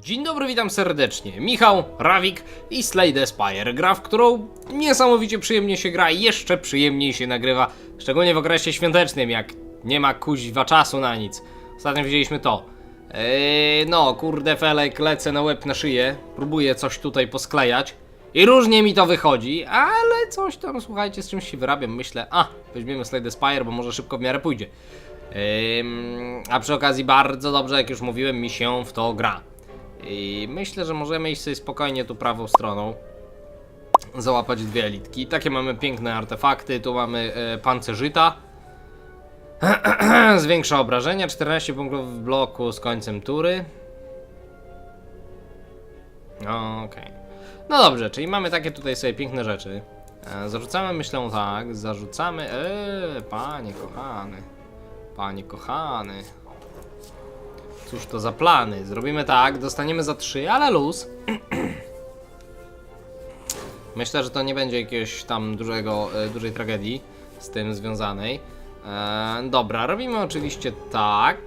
Dzień dobry, witam serdecznie. Michał, Rawik i Slade Spire. Gra, w którą niesamowicie przyjemnie się gra i jeszcze przyjemniej się nagrywa. Szczególnie w okresie świątecznym, jak nie ma kuźwa czasu na nic. Ostatnio widzieliśmy to. Eee, no, kurde felek, lecę na łeb na szyję. Próbuję coś tutaj posklejać. I różnie mi to wychodzi, ale coś tam, słuchajcie, z czymś się wyrabiam. Myślę, a, weźmiemy Slade Spire, bo może szybko w miarę pójdzie. Ym, a przy okazji bardzo dobrze, jak już mówiłem, mi się w to gra. I myślę, że możemy iść sobie spokojnie tu prawą stroną. Załapać dwie elitki. Takie mamy piękne artefakty. Tu mamy e, pancerzyta. Zwiększa obrażenia. 14 punktów w bloku z końcem tury. Okej. No dobrze, czyli mamy takie tutaj sobie piękne rzeczy. E, zarzucamy, myślę tak, zarzucamy... Eee, panie kochany. Panie kochany. Cóż to za plany? Zrobimy tak, dostaniemy za 3, ale luz. Myślę, że to nie będzie jakiegoś tam dużego, e, dużej tragedii z tym związanej. E, dobra, robimy oczywiście tak.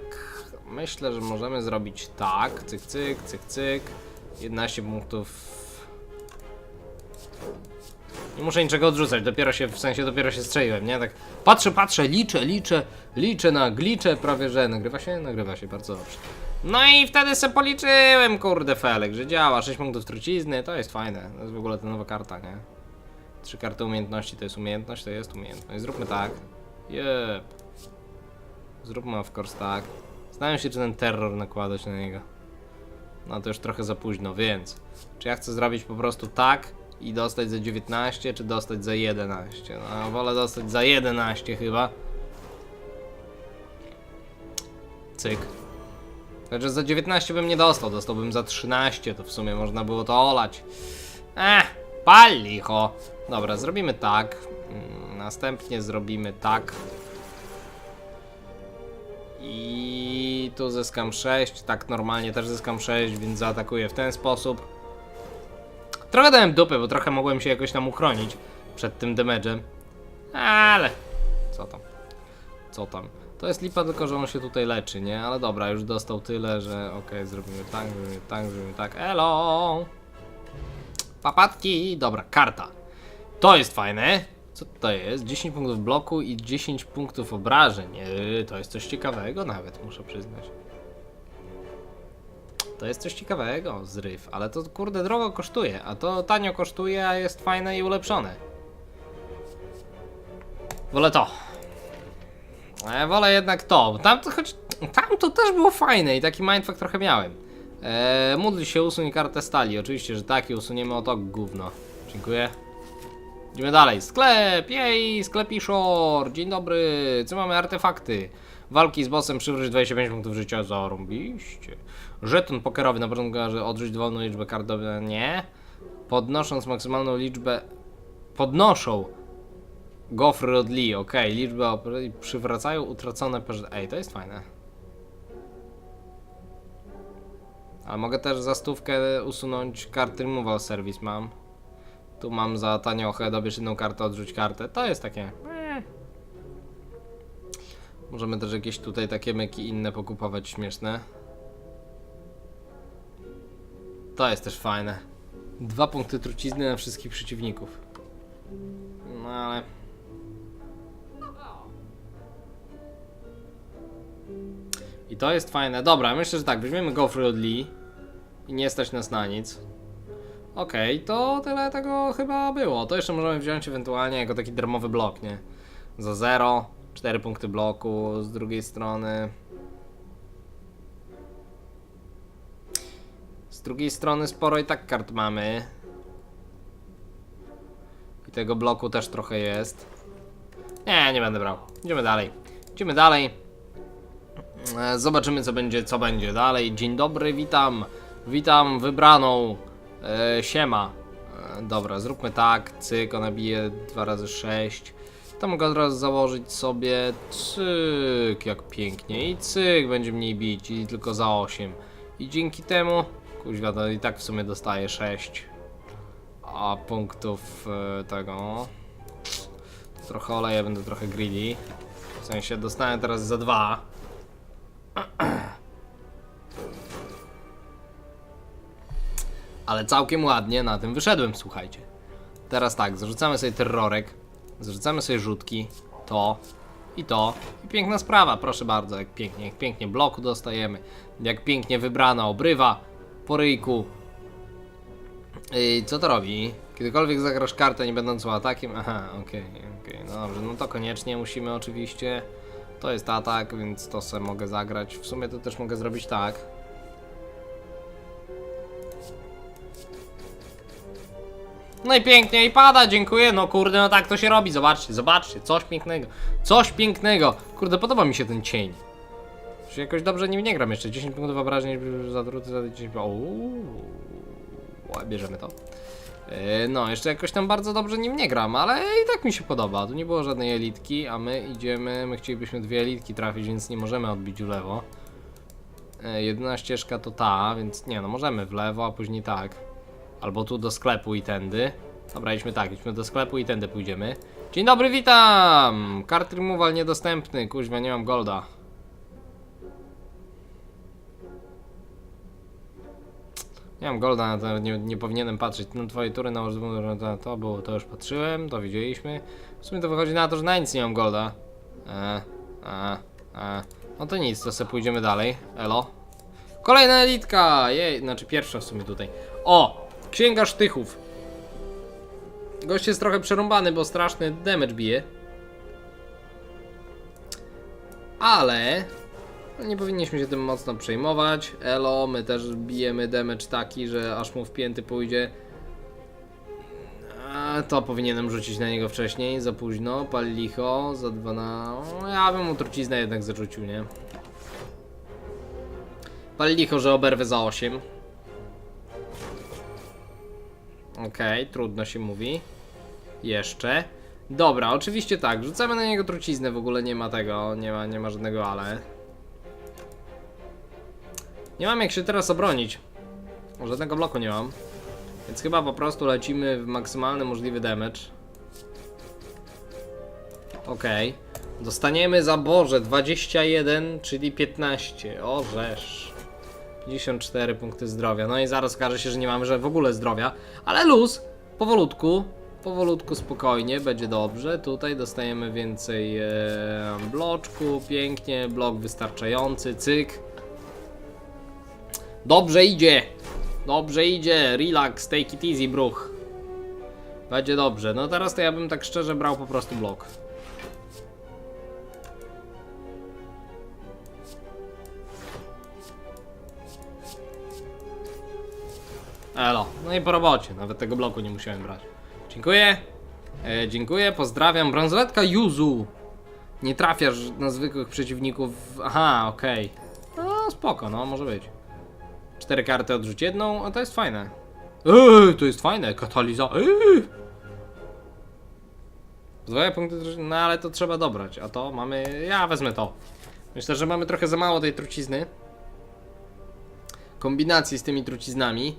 Myślę, że możemy zrobić tak. Cyk, cyk, cyk, cyk. 11 punktów. Nie muszę niczego odrzucać, dopiero się, w sensie dopiero się strzeliłem, nie? Tak patrzę, patrzę, liczę, liczę, liczę na glicze, prawie że nagrywa się, nagrywa się bardzo dobrze. No i wtedy se policzyłem, kurde felek, że działa, 6 punktów trucizny, to jest fajne, to jest w ogóle ta nowa karta, nie? Trzy karty umiejętności to jest umiejętność, to jest umiejętność, zróbmy tak. Jep. Zróbmy of course tak. Zastanawiam się, czy ten terror nakładać na niego. No to już trochę za późno, więc czy ja chcę zrobić po prostu tak i dostać za 19, czy dostać za 11? No, wolę dostać za 11 chyba. Cyk. Znaczy za 19 bym nie dostał, dostałbym za 13, to w sumie można było to olać. Eh, pal licho. Dobra, zrobimy tak. Mm, Następnie zrobimy tak. I tu zyskam 6, tak normalnie też zyskam 6, więc zaatakuję w ten sposób. Trochę dałem dupy, bo trochę mogłem się jakoś tam uchronić przed tym damage'em. Ale co tam? Co tam? To jest lipa tylko, że on się tutaj leczy, nie? Ale dobra, już dostał tyle, że okej, zrobimy tak, zrobimy tak, zrobimy tak. Elo! Papatki! Dobra, karta. To jest fajne. Co to jest? 10 punktów bloku i 10 punktów obrażeń. Yy, to jest coś ciekawego nawet, muszę przyznać. To jest coś ciekawego, zryw, ale to kurde drogo kosztuje, a to tanio kosztuje, a jest fajne i ulepszone. Wolę to. E, wolę jednak to, tam to choć tam to też było fajne i taki mindfuck trochę miałem. E, módl się, usuń kartę stali. Oczywiście, że tak i usuniemy oto gówno. Dziękuję. Idziemy dalej. Sklep! Jej! Sklepiszor! Dzień dobry! Co mamy? Artefakty. Walki z bossem przywróć 25 punktów życia. Zarąbiście. Żeton pokerowy na początku, że odrzuć dowolną liczbę kart do... Nie. Podnosząc maksymalną liczbę... Podnoszą Gofry od Lee, ok, liczbę op- przywracają utracone. Ej, to jest fajne. Ale mogę też za stówkę usunąć karty removal service mam. Tu mam za taniochę, dobierz jedną kartę, odrzuć kartę. To jest takie... Możemy też jakieś tutaj takie myki inne pokupować śmieszne. To jest też fajne. Dwa punkty trucizny na wszystkich przeciwników. No ale... I to jest fajne. Dobra, myślę, że tak, weźmiemy Gofry od Lee i nie stać nas na nic. Okej, to tyle tego chyba było. To jeszcze możemy wziąć ewentualnie jako taki darmowy blok, nie? Za 0, 4 punkty bloku, z drugiej strony... Z drugiej strony sporo i tak kart mamy. I tego bloku też trochę jest. Nie, nie będę brał. Idziemy dalej. Idziemy dalej. E, Zobaczymy co będzie, co będzie dalej. Dzień dobry, witam. Witam wybraną. E, siema. E, dobra, zróbmy tak. Cyk, ona bije 2 razy 6. To mogę od razu założyć sobie cyk, jak pięknie. I cyk, będzie mniej bić i tylko za 8. I dzięki temu, kuźwa, to i tak w sumie dostaje 6 a punktów e, tego. Trochę oleję, będę trochę greedy. W sensie dostałem teraz za dwa. Ale całkiem ładnie na tym wyszedłem, słuchajcie. Teraz tak, zrzucamy sobie terrorek, zrzucamy sobie rzutki, to i to. I piękna sprawa, proszę bardzo, jak pięknie, jak pięknie bloku dostajemy, jak pięknie wybrana obrywa po ryjku. Yy, co to robi? Kiedykolwiek zagrasz kartę nie będącą atakiem? Aha, okej, okej, no dobrze, no to koniecznie musimy oczywiście. To jest atak, więc to se mogę zagrać. W sumie to też mogę zrobić tak. No i pięknie i pada, dziękuję. No kurde, no tak to się robi. Zobaczcie, zobaczcie, coś pięknego. Coś pięknego. Kurde, podoba mi się ten cień. Czy jakoś dobrze nim nie gram jeszcze. 10 punktów obrażeń za druty, za 10. Ouu. Bierzemy to. Yy, No, jeszcze jakoś tam bardzo dobrze nim nie gram, ale i tak mi się podoba. Tu nie było żadnej elitki, a my idziemy, my chcielibyśmy dwie elitki trafić, więc nie możemy odbić w lewo. Yy, Jedyna ścieżka to ta, więc nie no, możemy w lewo, a później tak. Albo tu do sklepu i tędy. Dobra, idźmy tak, idźmy do sklepu i tędy pójdziemy. Dzień dobry, witam! Kart removal niedostępny, kuźwa, nie mam golda. Nie mam golda, to nie, nie powinienem patrzeć na twoje tury na to było, to już patrzyłem, to widzieliśmy. W sumie to wychodzi na to, że na nic nie mam golda. E, e, e. No to nic, to sobie pójdziemy dalej. Elo. Kolejna elitka! Jej, znaczy pierwsza w sumie tutaj. O! Księga sztychów. Gość jest trochę przerąbany, bo straszny damage bije. Ale nie powinniśmy się tym mocno przejmować. Elo, my też bijemy damage taki, że aż mu w pięty pójdzie. A, to powinienem rzucić na niego wcześniej, za późno. Pal licho, za dwa na... Ja bym mu truciznę jednak zarzucił, nie? Pal licho, że oberwę za 8. Okej, trudno się mówi. Jeszcze. Dobra, oczywiście tak, rzucamy na niego truciznę, w ogóle nie ma tego, nie ma, nie ma żadnego ale. Nie mam jak się teraz obronić. Żadnego bloku nie mam. Więc chyba po prostu lecimy w maksymalny możliwy damage. Okej. Dostaniemy za Boże 21, czyli 15. O, żeż. 54 punkty zdrowia. No i zaraz okaże się, że nie mamy że w ogóle zdrowia. Ale luz, powolutku, powolutku, spokojnie, będzie dobrze. Tutaj dostajemy więcej e, bloczku, pięknie, blok wystarczający, cyk. Dobrze idzie, dobrze idzie, relax, take it easy, bruch. Będzie dobrze. No teraz to ja bym tak szczerze brał po prostu blok. Elo, no i po robocie, nawet tego bloku nie musiałem brać. Dziękuję, e, dziękuję, pozdrawiam. Brązoletka Yuzu. Nie trafiasz na zwykłych przeciwników. Aha, okej. No spoko, no może być. Cztery karty odrzuć jedną, a to jest fajne. Eee, to jest fajne, kataliza. Eee. Dwa punkty, no ale to trzeba dobrać, a to mamy, ja wezmę to. Myślę, że mamy trochę za mało tej trucizny. Kombinacji z tymi truciznami,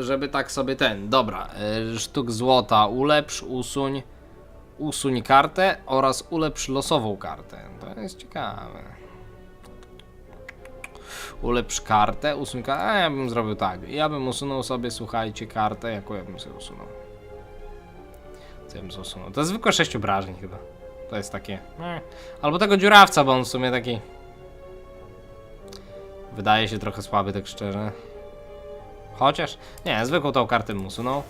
żeby tak sobie ten, dobra, e, sztuk złota, ulepsz, usuń, usuń kartę oraz ulepsz losową kartę. To jest ciekawe. Ulepsz kartę, usuń kartę, a ja bym zrobił tak, ja bym usunął sobie, słuchajcie, kartę, jaką ja bym sobie usunął. Co ja bym usunął? To zwykłe 6 obrażeń chyba. To jest takie. Albo tego dziurawca, bo on w sumie taki. Wydaje się trochę słaby, tak szczerze. Chociaż. Nie, zwykłą tą kartę bym usunął.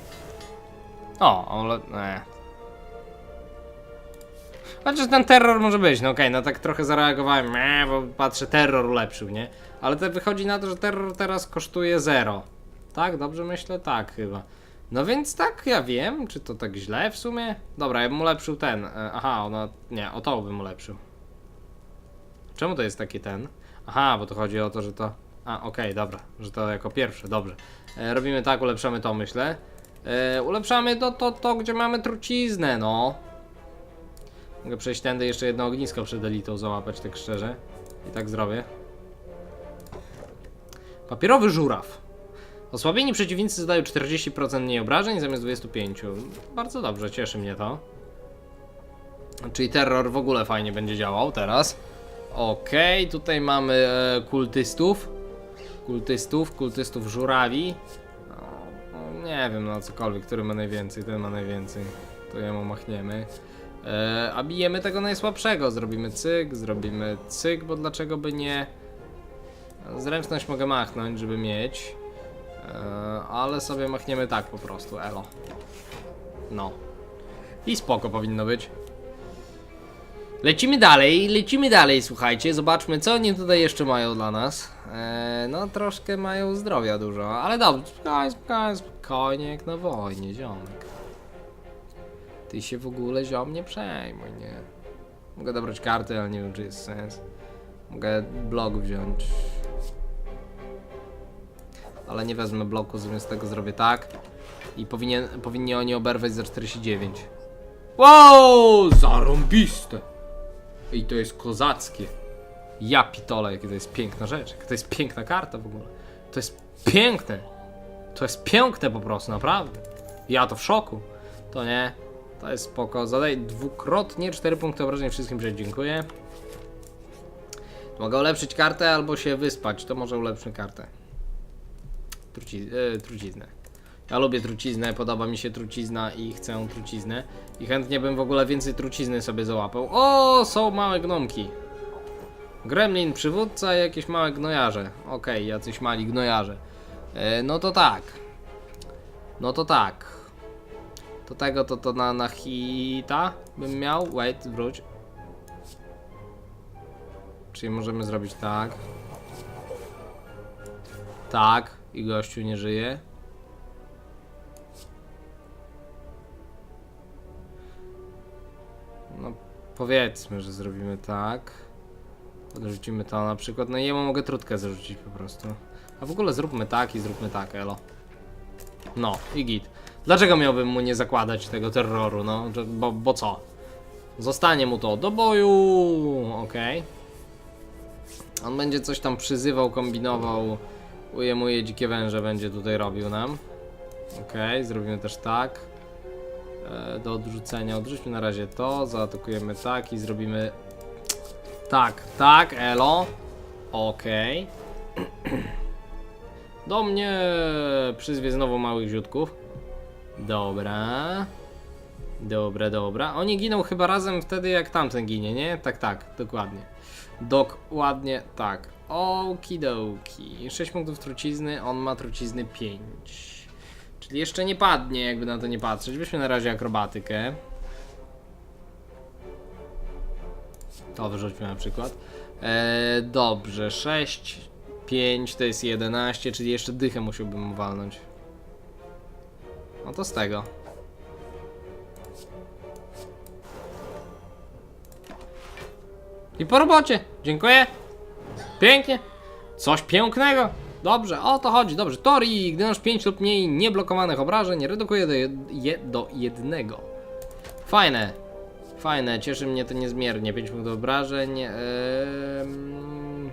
O, ale. Nie. Chociaż ten terror może być, no okej, no tak trochę zareagowałem, meh, bo patrzę, terror ulepszył, nie? Ale to wychodzi na to, że terror teraz kosztuje 0. Tak, dobrze myślę? Tak, chyba. No więc tak, ja wiem, czy to tak źle w sumie? Dobra, ja bym ulepszył ten. e, Aha, ona. Nie, o to bym ulepszył. Czemu to jest taki ten? Aha, bo to chodzi o to, że to. A, okej, dobra, że to jako pierwsze, dobrze. E, robimy tak, ulepszamy to, myślę. E, ulepszamy to, to, to, gdzie mamy truciznę, no. Mogę przejść tędy jeszcze jedno ognisko przed elitą załapać, tak szczerze. I tak zrobię. Papierowy żuraw. Osłabieni przeciwnicy zadają 40% mniej obrażeń zamiast 25. Bardzo dobrze, cieszy mnie to. Czyli terror w ogóle fajnie będzie działał teraz. Okej, tutaj mamy e, kultystów. Kultystów, kultystów żurawi. O, No, nie wiem, no cokolwiek, który ma najwięcej, ten ma najwięcej. To jemu machniemy. E, a bijemy tego najsłabszego. Zrobimy cyk, zrobimy cyk, bo dlaczego by nie? Zręczność mogę machnąć, żeby mieć. E, ale sobie machniemy tak po prostu, elo. No. I spoko powinno być. Lecimy dalej, lecimy dalej, słuchajcie. Zobaczmy, co oni tutaj jeszcze mają dla nas. Eee, no, troszkę mają zdrowia dużo, ale dobrze, spokojnie, spokojnie, spokojnie, jak na wojnie, ziomek. Ty się w ogóle, ziom, nie przejmuj, nie. Mogę dobrać kartę, ale nie wiem, czy jest sens. Mogę blok wziąć. Ale nie wezmę bloku, zamiast tego zrobię tak. I powinien, powinni oni oberwać za 49. Wow, zarąbiste! I to jest kozackie. Ja pitole, jakie to jest piękna rzecz. Jaka to jest piękna karta w ogóle. To jest piękne. To jest piękne po prostu, naprawdę. Ja to w szoku. To nie. To jest spoko. Zadaj dwukrotnie 4 punkty obrażeń wszystkim przed dziękuję. Mogę ulepszyć kartę albo się wyspać. To może ulepszę kartę. Truci e, truciznę. Ja lubię truciznę, podoba mi się trucizna i chcę truciznę. I chętnie bym w ogóle więcej trucizny sobie załapał. O, są małe gnomki. Gremlin, przywódca i jakieś małe gnojarze. Okej, jacyś mali gnojarze. E, no to tak. No to tak. To tego to to na, na hita bym miał. Wait, wróć. Czyli możemy zrobić tak. Tak. I gościu nie żyje. No powiedzmy, że zrobimy tak. Odrzucimy to na przykład. No i jemu mogę trutkę zarzucić po prostu. A w ogóle zróbmy tak i zróbmy tak, elo. No i git. Dlaczego miałbym mu nie zakładać tego terroru, no? Bo, bo co? Zostanie mu to do boju, okej. On będzie coś tam przyzywał, kombinował. Ujemuje dzikie węże będzie tutaj robił nam. Okej, zrobimy też tak. E, do odrzucenia. Odrzućmy na razie to, zaatakujemy tak i zrobimy tak, tak, elo. Okej. Do mnie przyzwie znowu małych ziutków. Dobra. Dobra, dobra. Oni giną chyba razem wtedy jak tamten ginie, nie? Tak, tak, dokładnie. Dokładnie tak. Okidoki. 6 punktów trucizny, on ma trucizny 5. Czyli jeszcze nie padnie, jakby na to nie patrzeć. Weźmy na razie akrobatykę. To wyrzućmy na przykład. E, dobrze, 6, 5 to jest 11, czyli jeszcze dychę musiałbym mu walnąć. No to z tego. I po robocie. Dziękuję. Pięknie. Coś pięknego. Dobrze, o to chodzi. Dobrze. Tori, gdy masz 5 lub mniej nieblokowanych obrażeń, redukuje do, jed je do jednego. Fajne. Fajne, cieszy mnie to niezmiernie. 5 punktów obrażeń. Ehm...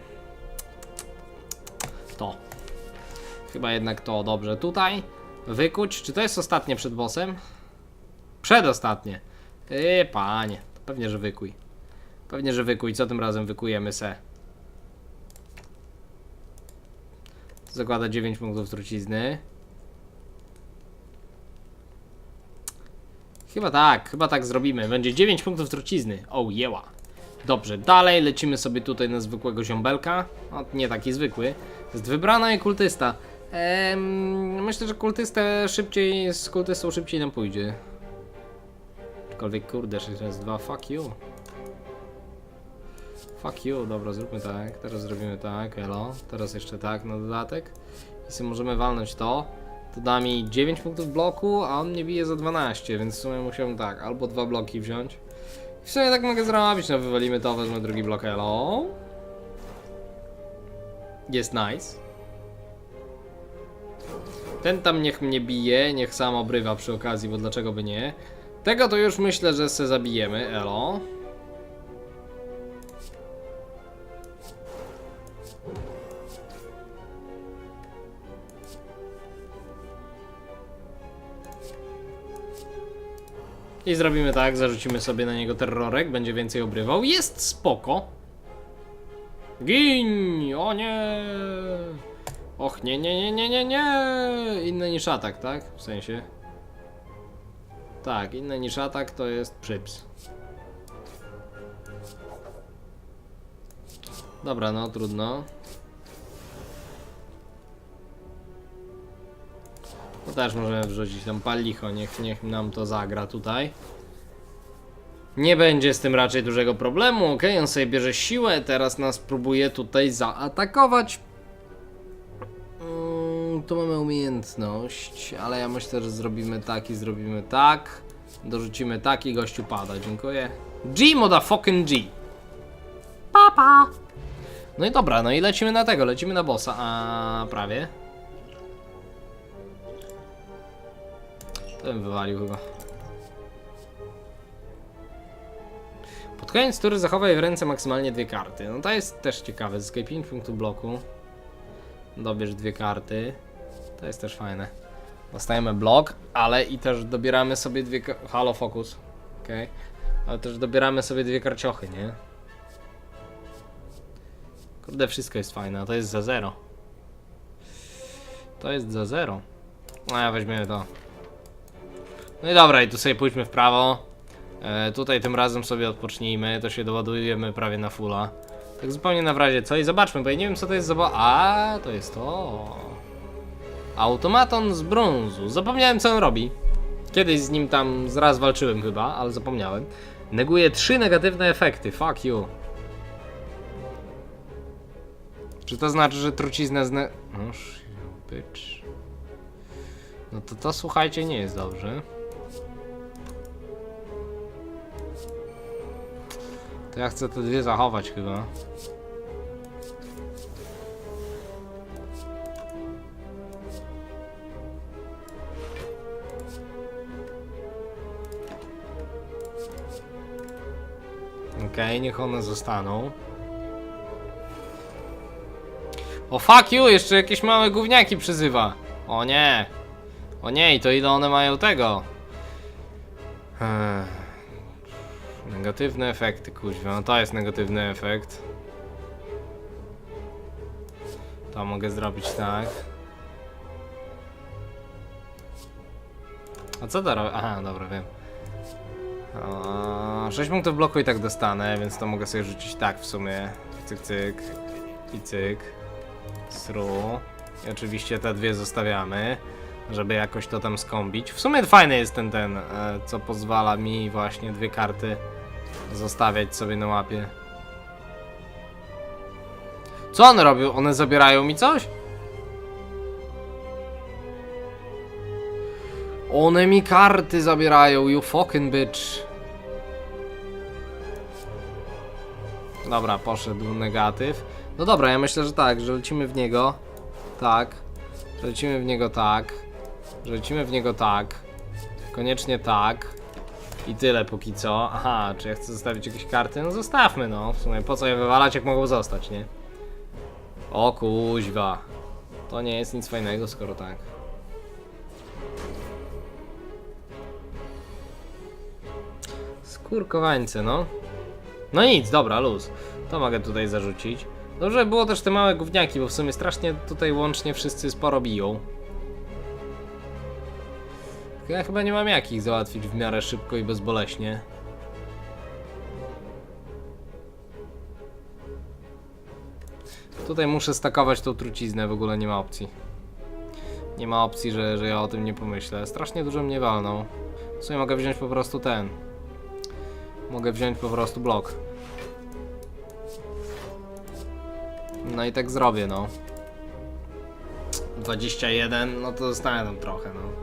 To. Chyba jednak to dobrze. Tutaj wykuć. Czy to jest ostatnie przed bossem? Przedostatnie. Yy, panie. Pewnie, że wykuj. Pewnie, że wykuj. Co tym razem wykujemy se? Zakłada 9 punktów trucizny. Chyba tak, chyba tak zrobimy. Będzie 9 punktów trucizny. O, jeła. Dobrze, dalej lecimy sobie tutaj na zwykłego ziombelka. O, nie taki zwykły. Jest wybrana i kultysta. Ehm, myślę, że kultystę szybciej, z kultystą szybciej nam pójdzie. Aczkolwiek kurde, 6 raz 2, fuck you. Fuck you, dobra, zróbmy tak. Teraz zrobimy tak, elo. Teraz jeszcze tak na dodatek. I sobie możemy walnąć to. To da mi 9 punktów bloku, a on mnie bije za 12, więc w sumie musiałem tak, albo dwa bloki wziąć. I w sumie tak mogę zrobić, no wywalimy to, wezmę drugi blok, elo. Jest nice. Ten tam niech mnie bije, niech sam obrywa przy okazji, bo dlaczego by nie. Tego to już myślę, że se zabijemy, elo. I zrobimy tak, zarzucimy sobie na niego terrorek, będzie więcej obrywał. Jest spoko. Gin! O nie! Och, nie, nie, nie, nie, nie, nie! Inne niż atak, tak? W sensie. Tak, inne niż atak to jest przyps. Dobra, no trudno. Też możemy wrzucić tam palicho, niech, niech nam to zagra tutaj. Nie będzie z tym raczej dużego problemu, ok? On sobie bierze siłę, teraz nas próbuje tutaj zaatakować. Mm, tu mamy umiejętność, ale ja myślę, że zrobimy tak i zrobimy tak. Dorzucimy tak i gościu pada, dziękuję. G, motherfucking G. Papa. No i dobra, no i lecimy na tego, lecimy na bossa, a prawie. To bym wywalił chyba. Pod koniec tury zachowaj w ręce maksymalnie dwie karty. No to jest też ciekawe. Zyskaj 5 punktów bloku. Dobierz dwie karty. To jest też fajne. Dostajemy blok, ale i też dobieramy sobie dwie... Halo, focus. Okej. Ale też dobieramy sobie dwie karciochy, nie? Kurde, wszystko jest fajne, a to jest za zero. To jest za zero. A ja weźmiemy to. No i dobra, i tu sobie pójdźmy w prawo. E, tutaj tym razem sobie odpocznijmy, to się doładujemy prawie na fulla. Tak zupełnie na razie co i zobaczmy, bo ja nie wiem co to jest za... A, to jest to. Automaton z brązu. Zapomniałem co on robi. Kiedyś z nim tam zraz walczyłem chyba, ale zapomniałem. Neguje trzy negatywne efekty. Fuck you. Czy to znaczy, że trucizna zne... No, sh- bitch. No to to słuchajcie nie jest dobrze. To ja chcę te dwie zachować chyba. Okej, niech one zostaną. O fuck you, jeszcze jakieś małe gówniaki przyzywa. O nie. O nie, i to ile one mają tego? Ech. Negatywne efekty, kuźwa. No to jest negatywny efekt. To mogę zrobić tak. A co to robi? Aha, dobra, wiem. O, 6 punktów bloku i tak dostanę, więc to mogę sobie rzucić tak w sumie. Cyk, cyk. I cyk. Sru. I oczywiście te dwie zostawiamy, żeby jakoś to tam skąbić. W sumie fajny jest ten, ten, e, co pozwala mi właśnie dwie karty zostawiać sobie na łapie. Co one robią? One zabierają mi coś? One mi karty zabierają, you fucking bitch. Dobra, poszedł negatyw. No dobra, ja myślę, że tak, że lecimy w niego. Tak. Lecimy w niego tak. Że lecimy w niego tak. Koniecznie tak. I tyle póki co. Aha, czy ja chcę zostawić jakieś karty? No zostawmy no. W sumie po co je wywalać, jak mogą zostać, nie? O kuźwa. To nie jest nic fajnego, skoro tak. Skurkowańce, no. No nic, dobra, luz. To mogę tutaj zarzucić. Dobrze było też te małe gówniaki, bo w sumie strasznie tutaj łącznie wszyscy sporo biją. Tylko Ja chyba nie mam jak ich załatwić w miarę szybko i bezboleśnie. Tutaj muszę stakować tą truciznę, w ogóle nie ma opcji. Nie ma opcji, że, że ja o tym nie pomyślę. Strasznie dużo mnie walną. W sumie mogę wziąć po prostu ten. Mogę wziąć po prostu blok. No i tak zrobię, no. 21, no to dostanę tam trochę, no.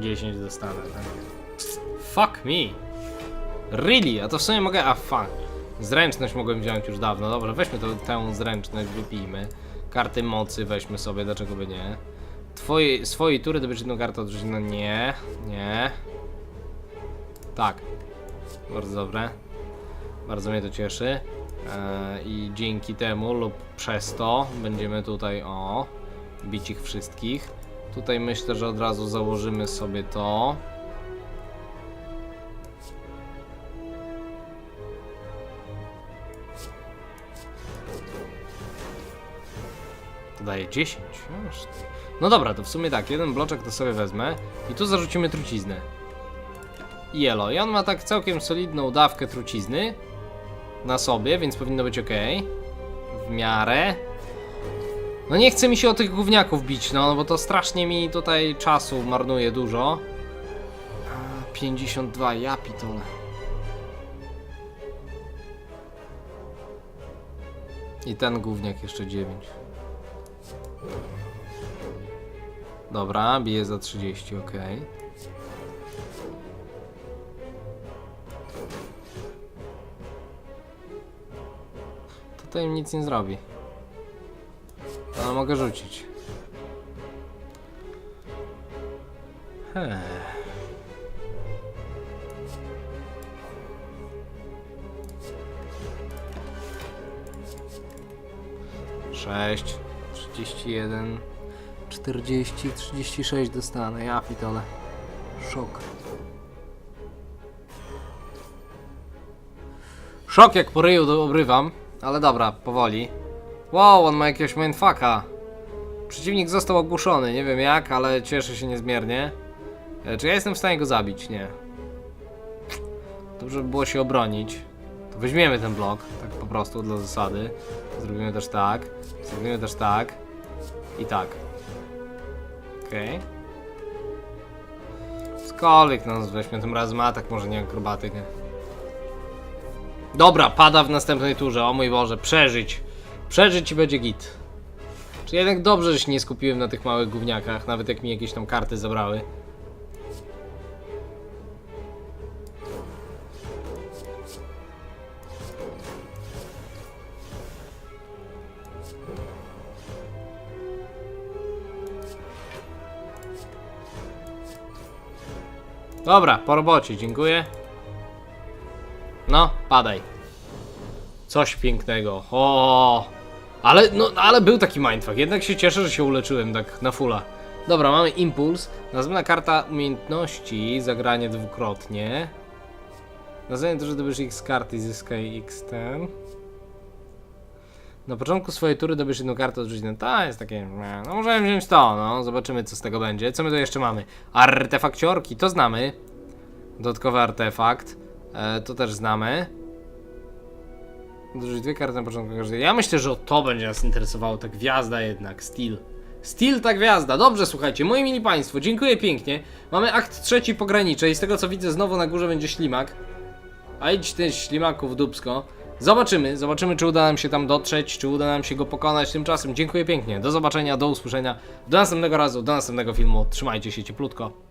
10 dostanę, tak. Fuck me. Really? A to w sumie mogę... A fuck. Zręczność mogłem wziąć już dawno. Dobra, weźmy to, tę zręczność, wypijmy. Karty mocy weźmy sobie, dlaczego by nie. Twojej, swojej tury dobyć jedną kartę odrzucić, no nie, nie. Tak. Bardzo dobre. Bardzo mnie to cieszy. Eee, I dzięki temu lub przez to będziemy tutaj, o, bić ich wszystkich. Tutaj myślę, że od razu założymy sobie to. Daje 10. Aż ty. No dobra, to w sumie tak, jeden bloczek to sobie wezmę i tu zarzucimy truciznę. Jelo. I on ma tak całkiem solidną dawkę trucizny na sobie, więc powinno być ok. W miarę. No nie chce mi się o tych gówniaków bić, no, bo to strasznie mi tutaj czasu marnuje dużo. A, 52, ja pitole. I ten gówniak jeszcze 9. Dobra, bije za 30, ok. Tutaj im nic nie zrobi. Ale mogę rzucić. Heh. Sześć, trzydzieści jeden, czterdzieści, trzydzieści sześć dostanę. Ja pitole. Szok. Szok jak po ryju obrywam, ale dobra, powoli. Wow, on ma jakiegoś mindfucka. Przeciwnik został ogłuszony, nie wiem jak, ale cieszę się niezmiernie. E, Czy ja jestem w stanie go zabić? Nie. Dobrze by było się obronić. To weźmiemy ten blok, tak po prostu dla zasady. Zrobimy też tak, zrobimy też tak i tak. Okej. Cokolwiek nas weźmie tym razem atak, może nie akrobatyk. nie? Dobra, pada w następnej turze, o mój Boże, przeżyć. Przeżyć i będzie git. Czy jednak dobrze, że się nie skupiłem na tych małych gówniakach, nawet jak mi jakieś tam karty zabrały. Dobra, po robocie, dziękuję. No, padaj. Coś pięknego. O, ale, no, ale był taki mindfuck. Jednak się cieszę, że się uleczyłem tak na fulla. Dobra, mamy impuls. Następna karta umiejętności. Zagranie dwukrotnie. Następnie to, że dobierz X karty i zyskaj X ten. Na początku swojej tury dobierz jedną kartę odrzuć ten. Ta jest takie. No możemy wziąć to, no. Zobaczymy co z tego będzie. Co my tu jeszcze mamy? Artefakciorki, to znamy. Dodatkowy artefakt. E, to też znamy. Dorzuć dwie karty na początku każdej. Ja myślę, że to będzie nas interesowało. Ta gwiazda jednak. Steel. Steel ta gwiazda. Dobrze, słuchajcie, moi mili państwo, dziękuję pięknie. Mamy akt trzeci pogranicze i z tego co widzę znowu na górze będzie ślimak. A idź ten ślimaków dubsko. Zobaczymy, zobaczymy czy uda nam się tam dotrzeć, czy uda nam się go pokonać. Tymczasem dziękuję pięknie. Do zobaczenia, do usłyszenia. Do następnego razu, do następnego filmu. Trzymajcie się cieplutko.